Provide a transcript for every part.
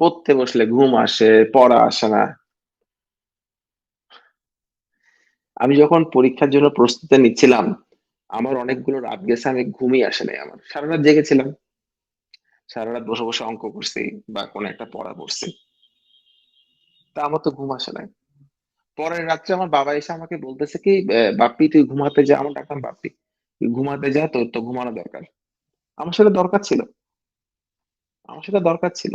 পড়তে বসলে ঘুম আসে, পড়া আসে না। আমি যখন পরীক্ষার জন্য প্রস্তুতি নিচ্ছিলাম, আমার অনেকগুলো রাত গেছে আমি ঘুমই আসে নাই আমার। সারারাত জেগেছিলাম। সারারাত বসে, বসে অঙ্ক করছি বা কোন একটা পড়া পড়ছি। তা আমার তো ঘুম আসে নাই। পরের রাত্রে আমার বাবা এসে আমাকে বলতেছে কি, "এ বাপ্পি তুই ঘুমাতে যা।" আমার ডাকলাম বাপ্পি। "তুই ঘুমাতে যা, তোর তো ঘুমানো দরকার।" আমার সেটা দরকার ছিল। আমার সেটা দরকার ছিল।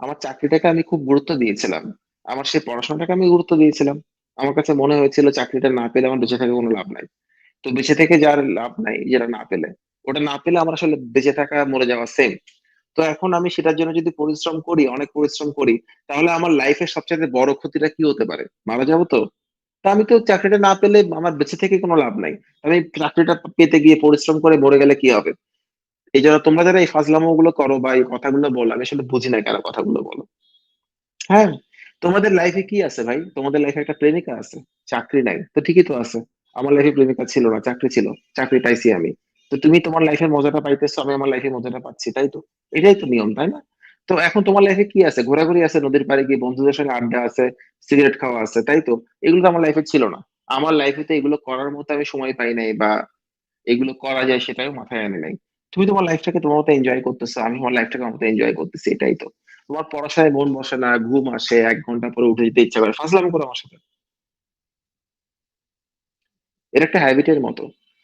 আমার চাকরিটাকে আমি খুব গুরুত্ব দিয়েছিলাম। আমার সেই পড়াশোনাটাকে আমি গুরুত্ব দিয়েছিলাম। আমার কাছে মনে হয়েছিল চাকরিটা না পেলে আমার বেঁচে থেকে কোনো লাভ নাই। তো বেঁচে থেকে যার লাভ নাই যেটা না পেলে। ওটা না পেলে আমার আসলে বেঁচে থাকা মরে যাওয়া সেম। তো এখন আমি সেটার জন্য যদি পরিশ্রম করি, অনেক পরিশ্রম করি, তাহলে আমার লাইফের সবচেয়ে বড় ক্ষতিটা কি হতে পারে? মারা যাব তো? তো আমি তো চাকরিটা না পেলে আমার বেঁচে থেকে কোনো লাভ নাই। আমি চাকরিটা পেতে গিয়ে পরিশ্রম করে মরে গেলে কি হবে? এজন্য তোমরা যারা এই ফাজলামোগুলো করো বা এই কথাগুলো বলো, আমি আসলে বুঝি না কেন কথাগুলো বলো। হ্যাঁ, তোমাদের লাইফে কি আছে ভাই? তোমাদের লাইফে একটা প্রেমিকা আছে। চাকরি নাই। তো ঠিকই তো আছে। আমার লাইফে প্রেমিকা ছিল না, চাকরি ছিল। চাকরি পাইছি আমি। তো তুমি তোমার লাইফ এর মজাটা পাইতেছো, আমি আমার লাইফ এর মজাটা পাচ্ছি। তাই তো? এটাই তো নিয়ম, তাই না? তো এখন তোমার লাইফে কি আছে? ঘোরাঘুরি আছে, নদীর পাড়ে গিয়ে বন্ধুদের সঙ্গে আড্ডা আছে, সিগারেট খাওয়া আছে, তাই তো? এগুলো তো আমার লাইফে ছিল না। আমার লাইফে তো এগুলো করার মতো আমি সময় পাই নাই বা এগুলো করা যায় সেটাও মাথায় আনি নাই। তুমি তোমার লাইফটাকে তোমার মতো এনজয় করতেছো। আমি আমার লাইফটাকে আমার মতো এনজয় করতেছি। এটাই তো। তোমার পড়াশোনায় মন বসে না, ঘুম আসে, এক ঘণ্টা পরে উঠে যেতে ইচ্ছা করে। ফাজলামো করো আমার সাথে। এটা একটা হ্যাবিট এর মতো।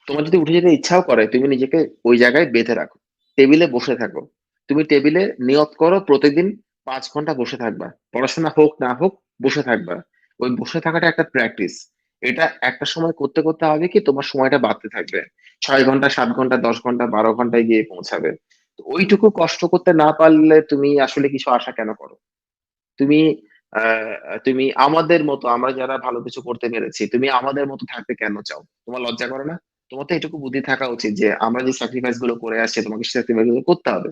তোমার যদি উঠে যেতে ইচ্ছাও করে, তুমি নিজেকে ওই জায়গায় বেঁধে রাখো। টেবিলে বসে থাকো। তুমি টেবিলে নিয়ত করো প্রতিদিন পাঁচ ঘণ্টা বসে থাকবা। পড়াশোনা হোক না হোক বসে থাকবা। ওই বসে থাকাটা একটা প্র্যাকটিস। এটা একটা সময় করতে, করতে হবে কি তোমার সময়টা বাড়তে থাকবে। ছয় ঘণ্টা, সাত ঘণ্টা, ১০ ঘণ্টা, ১২ ঘন্টায় গিয়ে পৌঁছাবে। তো ঐটুকু কষ্ট করতে না পারলে তুমি আসলে কিছু আশা কেন করো? তুমি তুমি আমাদের মতো আমরা যারা ভালো কিছু করতে পেরেছি, তুমি আমাদের মতো থাকতে কেন চাও? তোমার লজ্জা করে না? তোমার তো এটুকু বুদ্ধি থাকা উচিত যে আমরা যে স্যাক্রিফাইসগুলো করে আসছি তোমাকে স্যাক্রিফাইসগুলো করতে হবে।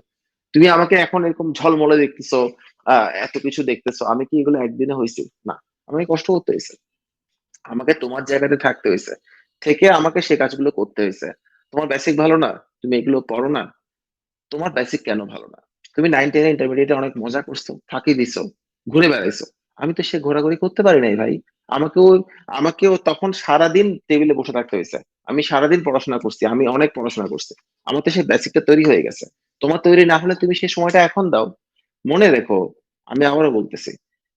তুমি আমাকে এখন এরকম ঝলমলে দেখতেছো, আ এত কিছু দেখতেছো। আমি কি এগুলো একদিনে হয়েছি না। আমাকে কষ্ট করতে হইছে। আমাকে তোমার জায়গাতে থাকতে হয়েছে থেকে আমাকে সে কাজগুলো করতে হয়েছে তোমার বেসিক ভালো না? তুমি এগুলো পড়ো না? তোমার বেসিক কেন ভালো না? তুমি 9-10 এ ইন্টারমিডিয়েট অনেক মজা করছ, ফাঁকি দিছো, ঘুরে বেড়াইছো। আমি তো সে ঘোরাঘুরি করতে পারি নাই ভাই। আমাকেও আমাকেও তখন সারাদিন টেবিলে বসে থাকতে হয়েছে আমি সারাদিন পড়াশোনা করছি। আমি অনেক পড়াশোনা করছি। আমার তো সেই বেসিকটা তৈরি হয়ে গেছে। তোমার তৈরি না হলে তুমি সেই সময়টা এখন দাও। মনে রেখো, আমি আবারও বলতেছি,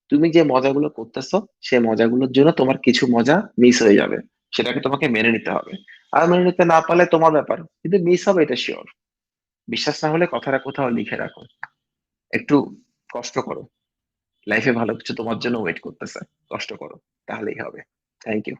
তুমি যে মজাগুলো করতেছো, সে মজাগুলোর জন্য তোমার কিছু মজা মিস হয়ে যাবে। সেটাকে তোমাকে মেনে নিতে হবে। আর মেনে নিতে না পারলে তোমার ব্যাপার। কিন্তু মিস হবে এটা শিওর বিশ্বাস না হলে কথাটা কোথাও লিখে রাখো। একটু কষ্ট করো। লাইফে ভালো কিছু তোমার জন্য ওয়েট করতেছে। কষ্ট করো। তাহলেই হবে। Thank you.